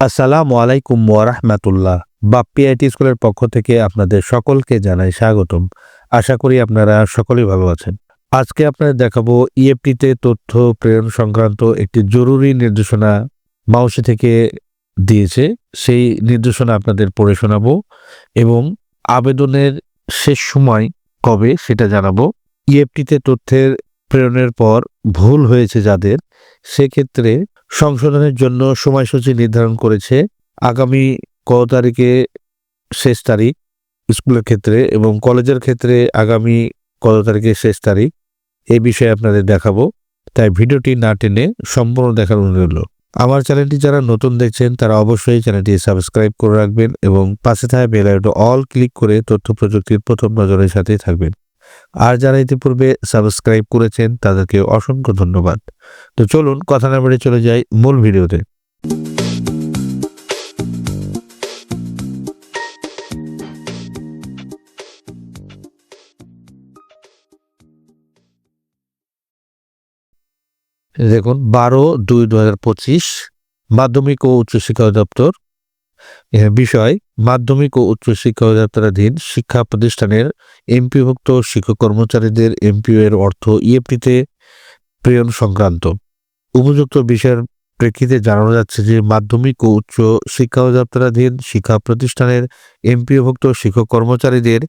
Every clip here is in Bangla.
আসসালামু আলাইকুম ওয়ারাহমাতুল্লাহ। বাপ্পি আইটি স্কুলের পক্ষ থেকে আপনাদের সকলকে জানাই স্বাগতম। আশা করি আপনারা সকলেই ভালো আছেন। আজকে আপনাদের দেখাবো ইএফটিতে তথ্য প্রেরণ সংক্রান্ত একটি জরুরি নির্দেশনা মাউসি থেকে দিয়েছে। সেই নির্দেশনা আপনাদের পড়ে শোনাবো এবং আবেদনের শেষ সময় কবে সেটা জানাব। ইএফটিতে তথ্যের প্রেরণের পর ভুল হয়েছে যাদের, সেক্ষেত্রে সংশোধনের জন্য সময়সূচি নির্ধারণ করেছে আগামী কত তারিখে শেষ তারিখ স্কুলের ক্ষেত্রে এবং কলেজের ক্ষেত্রে আগামী কত তারিখে শেষ তারিখ? এই বিষয়ে আপনাদের দেখাবো। তাই ভিডিওটি না টেনে সম্পূর্ণ দেখার অনুরোধ রইল। আমার চ্যানেলটি যারা নতুন দেখছেন, তারা অবশ্যই চ্যানেলটি সাবস্ক্রাইব করে রাখবেন এবং পাশে থাকা বেল অল ক্লিক করে তথ্য প্রযুক্তির প্রথম নজরের সাথেই থাকবেন। আর যারা ইতিপূর্বে সাবস্ক্রাইব করেছেন, তাদেরকে অসংখ্য ধন্যবাদ। তো চলুন, কথা না বেড়ে চলে যাই মূল ভিডিওতে। দেখুন, বারো দুই দু হাজার পঁচিশ মাধ্যমিক ও উচ্চশিক্ষা অধিদপ্তর এর বিষয় মাধ্যমিক ও উচ্চ উচ্চশিক্ষা অধিদপ্তরাধীন শিক্ষা প্রতিষ্ঠানের এমপিভুক্ত শিক্ষক কর্মচারীদের এমপিও এর অর্থ ইএফটিতে প্রেরণ সংক্রান্ত। উপযুক্ত বিষয়ের প্রেক্ষিতে জানানো যাচ্ছে যে মাধ্যমিক ও উচ্চ শিক্ষা অধিদপ্তরাধীন শিক্ষা প্রতিষ্ঠানের এমপিওভুক্ত শিক্ষক কর্মচারীদের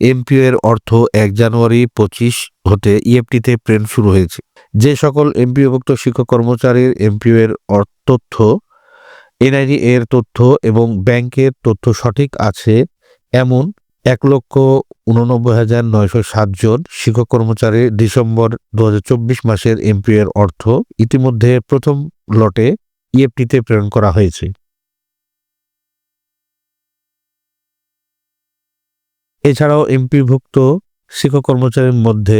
এমপিও এর অর্থ এক জানুয়ারি পঁচিশ হতে ইএফটিতে প্রেরণ শুরু হয়েছে। যে সকল এমপিওভুক্ত শিক্ষক কর্মচারীর এমপিও এর তথ্য এনআইডি এর তথ্য এবং ব্যাংকের তথ্য সঠিক আছে এমন এক লক্ষ উননব্বই হাজার নয়শো সাত জন শিক্ষক কর্মচারী ডিসেম্বর দু হাজার চব্বিশ মাসের এমপিও এর অর্থ ইতিমধ্যে প্রথম লটে ইএফটিতে প্রেরণ করা হয়েছে। এছাড়াও এমপিভুক্ত শিক্ষক কর্মচারীর মধ্যে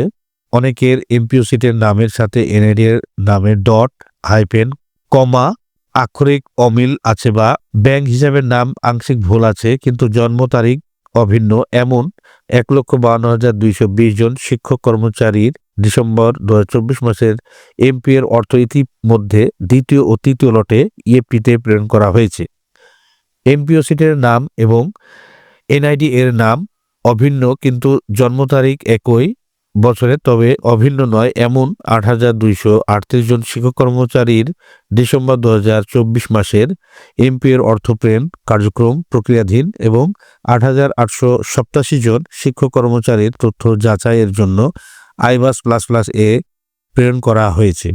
অনেকের এমপিও সিটের নামের সাথে এনআইডি এর নামের ডট হাইপেন কমা আক্ষরিক অমিল আছে বা ব্যাংক হিসাবের নাম আংশিক ভুল আছে, কিন্তু জন্ম তারিখ অভিন্ন। এমন এক লক্ষ বাউন্ন হাজার দুইশো বিশ জন শিক্ষক কর্মচারীর ডিসেম্বর দু হাজার চব্বিশ মাসের এমপি এর অর্থ ইতিমধ্যে দ্বিতীয় ও তৃতীয় লটে ইএফটিতে প্রেরণ করা হয়েছে। এমপিও সিটের নাম এবং এনআইডি এর নাম অভিন্ন, কিন্তু জন্ম তারিখ একই। বছরে, তবে অভিন্ন নয়, এমন আট হাজার দুইশো আটত্রিশ জন শিক্ষক কর্মচারীর ডিসেম্বর দু হাজার চব্বিশ মাসের এমপি এর অর্থ প্রেরণ কার্যক্রম প্রক্রিয়াধীন এবং আট হাজার আটশো সপ্তাশি জন শিক্ষক কর্মচারীর তথ্য যাচাইয়ের জন্য আইবাস প্লাস প্লাস এ প্রেরণ করা হয়েছে।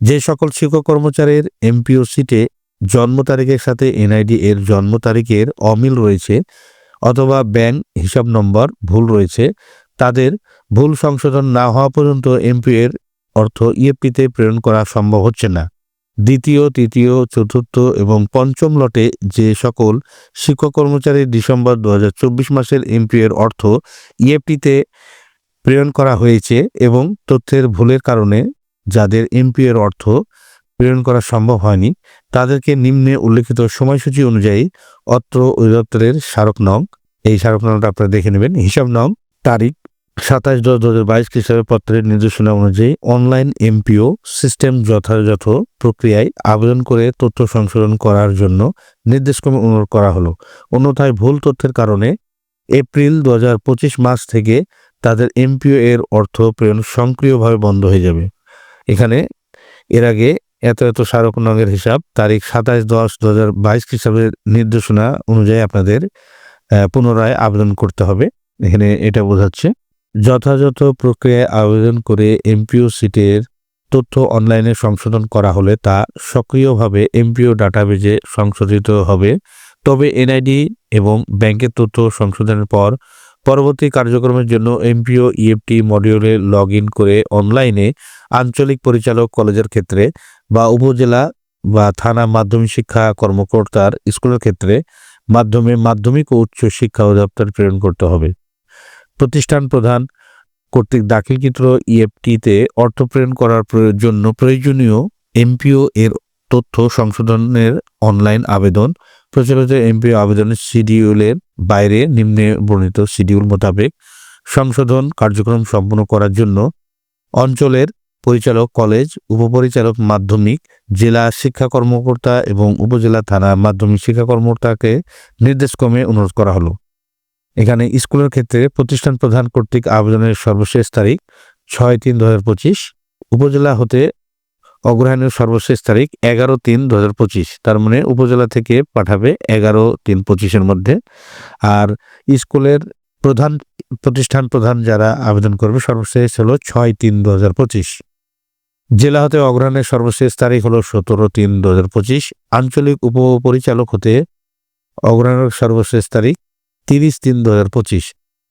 যে সকল শিক্ষক কর্মচারীর এমপিও সিটে জন্ম তারিখের সাথে এনআইডি এর জন্ম তারিখের অমিল রয়েছে অথবা ব্যাংক হিসাব নম্বর ভুল রয়েছে, তাদের ভুল সংশোধন না হওয়া পর্যন্ত এমপি এর অর্থ ইএফপিতে প্রেরণ করা সম্ভব হচ্ছে না। দ্বিতীয়, তৃতীয়, চতুর্থ এবং পঞ্চম লটে যে সকল শিক্ষক কর্মচারী ডিসেম্বর দু হাজার চব্বিশ মাসের এমপি এর অর্থ ইএফটিতে প্রেরণ করা হয়েছে এবং তথ্যের ভুলের কারণে যাদের এমপি এর অর্থ প্রেরণ করা সম্ভব হয়নি, তাদেরকে নিম্নে উল্লেখিত সময়সূচি অনুযায়ী অত্র অধিদপ্তরের স্মারক নং, এই স্মারক নংটা আপনারা দেখে নেবেন। হিসাব নং, তারিখ সাতাশ দশ দু হাজার বাইশ খ্রিস্টাব্দ পত্রের নির্দেশনা অনুযায়ী অনলাইন এমপিও সিস্টেম যথাযথ প্রক্রিয়ায় আবেদন করে তথ্য সংশোধন করার জন্য নির্দেশক্রমে অনুরোধ করা হলো। অন্যথায় ভুল তথ্যের কারণে এপ্রিল দু হাজার পঁচিশ মাস থেকে তাদের এমপিও এর অর্থ প্রেরণ সক্রিয়ভাবে বন্ধ হয়ে যাবে। এখানে এর আগে এত এত স্মারক নঙের হিসাব তারিখ সাতাশ দশ দু হাজার বাইশ খ্রিস্টাব্দের নির্দেশনা অনুযায়ী আপনাদের পুনরায় আবেদন করতে হবে। এখানে এটা বোঝাচ্ছে। যথাযথ প্রক্রিয়ায় আবেদন করে এমপিও সিটের তথ্য অনলাইনে সংশোধন করা হলে তা সক্রিয়ভাবে এমপিও ডাটাবেজে সংশোধিত হবে। তবে এনআইডি এবং ব্যাংকের তথ্য সংশোধনের পর পরবর্তী কার্যক্রমের জন্য এমপিও ইএফটি মডিউলে লগ করে অনলাইনে আঞ্চলিক পরিচালক কলেজের ক্ষেত্রে বা উপজেলা বা থানা মাধ্যমিক শিক্ষা কর্মকর্তার স্কুলের ক্ষেত্রে মাধ্যমে মাধ্যমিক ও উচ্চ শিক্ষা অধিদপ্তর প্রেরণ করতে হবে। প্রতিষ্ঠান প্রধান কর্তৃক দাখিলকৃত ইএফটিতে অর্থ প্রেরণ করার জন্য প্রয়োজনীয় এমপিও এর তথ্য সংশোধনের অনলাইন আবেদন। প্রচলিত এমপিও আবেদনের শিডিউলের বাইরে নিম্নে বর্ণিত শিডিউল মোতাবেক সংশোধন কার্যক্রম সম্পন্ন করার জন্য অঞ্চলের পরিচালক কলেজ, উপপরিচালক মাধ্যমিক, জেলা শিক্ষা কর্মকর্তা এবং উপজেলা থানা মাধ্যমিক শিক্ষা কর্মকর্তাকে নির্দেশক্রমে অনুরোধ করা হলো। এখানে স্কুলের ক্ষেত্রে প্রতিষ্ঠান প্রধান কর্তৃক আবেদনের সর্বশেষ তারিখ ছয় তিন দু উপজেলা হতে অগ্রহায়ণের সর্বশেষ তারিখ এগারো তিন দু পঁচিশ, তার মানে উপজেলা থেকে পাঠাবে এগারো তিন পঁচিশের মধ্যে। আর স্কুলের প্রধান, প্রতিষ্ঠান প্রধান যারা আবেদন করবে সর্বশেষ হলো ছয় তিন দু পঁচিশ। জেলা হতে অগ্রহণের সর্বশেষ তারিখ হলো সতেরো তিন দু পঁচিশ। আঞ্চলিক উপপরিচালক হতে অগ্রহণের সর্বশেষ তারিখ তিরিশ তিন দু হাজার পঁচিশ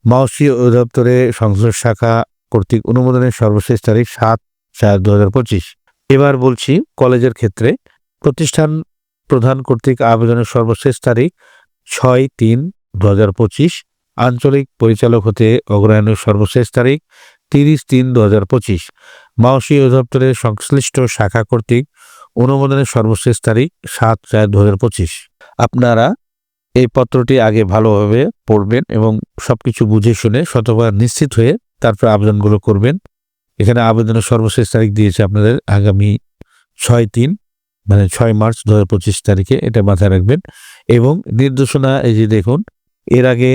মাওসি অধিদপ্তরে সংসদ শাখা কর্তৃক অনুমোদনের সর্বশেষ তারিখ সাত চার দু হাজার পঁচিশ। এবার বলছি, কলেজের ক্ষেত্রে প্রতিষ্ঠান প্রধান কর্তৃক আবেদনের সর্বশেষ তারিখ ছয় তিন দু হাজার পঁচিশ, আঞ্চলিক পরিচালক হতে অগ্রহায়ণের সর্বশেষ তারিখ তিরিশ তিন দু হাজার পঁচিশ মাওসি অধিদপ্তরের সংশ্লিষ্ট শাখা কর্তৃক অনুমোদনের সর্বশেষ তারিখ সাত চার দু হাজার পঁচিশ। আপনারা এই পত্রটি আগে ভালোভাবে পড়বেন এবং সবকিছু বুঝে শুনে শতবার নিশ্চিত হয়ে তারপর আবেদনগুলো করবেন। এখানে আবেদনের সর্বশেষ তারিখ দিয়েছে আপনাদের আগামী ছয় তিন মানে ছয় মার্চ দু হাজার পঁচিশ তারিখে এটা মাথায় রাখবেন। এবং নির্দেশনা এই যে দেখুন, এর আগে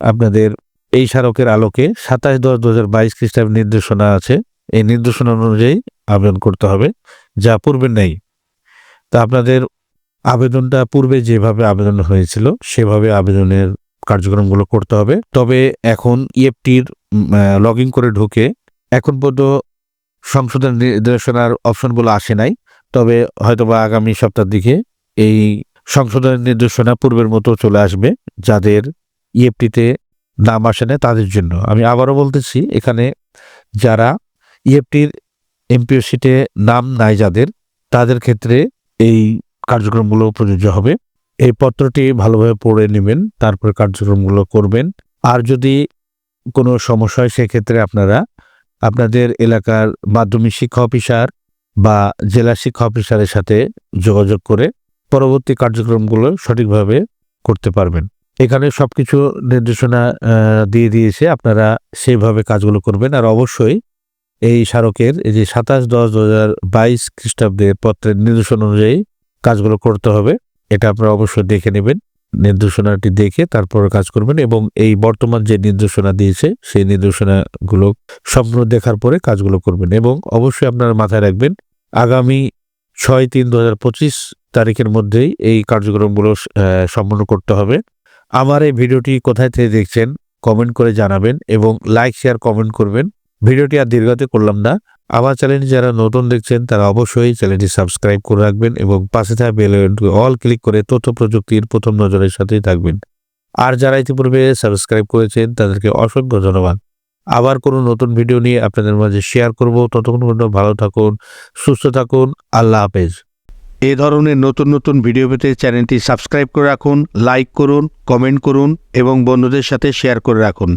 আপনাদের এই স্মারকের আলোকে সাতাশ দশ দু হাজার বাইশ খ্রিস্টাব্দ নির্দেশনা আছে। এই নির্দেশনা অনুযায়ী আবেদন করতে হবে, যা পূর্বে নেই। তা আপনাদের আবেদনটা পূর্বে যেভাবে আবেদন হয়েছিল, সেভাবে আবেদনের কার্যক্রমগুলো করতে হবে। তবে এখন ইএফটির লগ ইন করে ঢুকে এখন পর্যন্ত সংশোধন নির্দেশনার অপশনগুলো আসে নাই। তবে হয়তোবা আগামী সপ্তাহের দিকে এই সংশোধনের নির্দেশনা পূর্বের মতো চলে আসবে, যাদের ইএফটিতে নাম আসে না তাদের জন্য। আমি আবারও বলতেছি, এখানে যারা ইএফটির এমপিও সিটে নাম নাই যাদের, তাদের ক্ষেত্রে এই কার্যক্রমগুলো প্রযোজ্য হবে। এই পত্রটি ভালোভাবে পড়ে নেবেন, তারপরে কার্যক্রমগুলো করবেন। আর যদি কোনো সমস্যা হয়, সেক্ষেত্রে আপনারা আপনাদের এলাকার মাধ্যমিক শিক্ষা অফিসার বা জেলা শিক্ষা অফিসারের সাথে যোগাযোগ করে পরবর্তী কার্যক্রমগুলো সঠিকভাবে করতে পারবেন। এখানে সব কিছু নির্দেশনা দিয়ে দিয়েছে, আপনারা সেইভাবে কাজগুলো করবেন। আর অবশ্যই এই স্মারকের এই যে সাতাশ দশ দু হাজার বাইশ খ্রিস্টাব্দের পত্রের নির্দেশনা অনুযায়ী কাজগুলো করতে হবে। এটা আপনারা অবশ্যই দেখে নেবেন, নির্দেশনাটি দেখে তারপর কাজ করবেন এবং এই বর্তমান যে নির্দেশনা দিয়েছে, সেই নির্দেশনাগুলো সম্পূর্ণ দেখার পরে কাজগুলো করবেন এবং অবশ্যই আপনারা মাথায় রাখবেন, আগামী ছয় তিন দু তারিখের মধ্যেই এই কার্যক্রমগুলো সম্পন্ন করতে হবে। আমার এই ভিডিওটি কোথায় থেকে দেখছেন, কমেন্ট করে জানাবেন এবং লাইক, শেয়ার, কমেন্ট করবেন। ভিডিওটি আর দীর্ঘতে করলাম না। আমার চ্যানেলটি যারা নতুন দেখছেন, তারা অবশ্যই চ্যানেলটি সাবস্ক্রাইব করে রাখবেন এবং পাশে থাকা বেল অল ক্লিক করে তথ্য প্রযুক্তির প্রথম নজরের সাথেই থাকবেন। আর যারা ইতিপূর্বে সাবস্ক্রাইব করেছেন, তাদেরকে অসংখ্য ধন্যবাদ। আবার কোনো নতুন ভিডিও নিয়ে আপনাদের মাঝে শেয়ার করব। ততক্ষণ পর্যন্ত ভালো থাকুন, সুস্থ থাকুন, আল্লাহ হাফেজ। এ ধরনের নতুন নতুন ভিডিও পেতে চ্যানেলটি সাবস্ক্রাইব করে রাখুন লাইক করুন কমেন্ট করুন এবং বন্ধুদের সাথে শেয়ার করে রাখুন।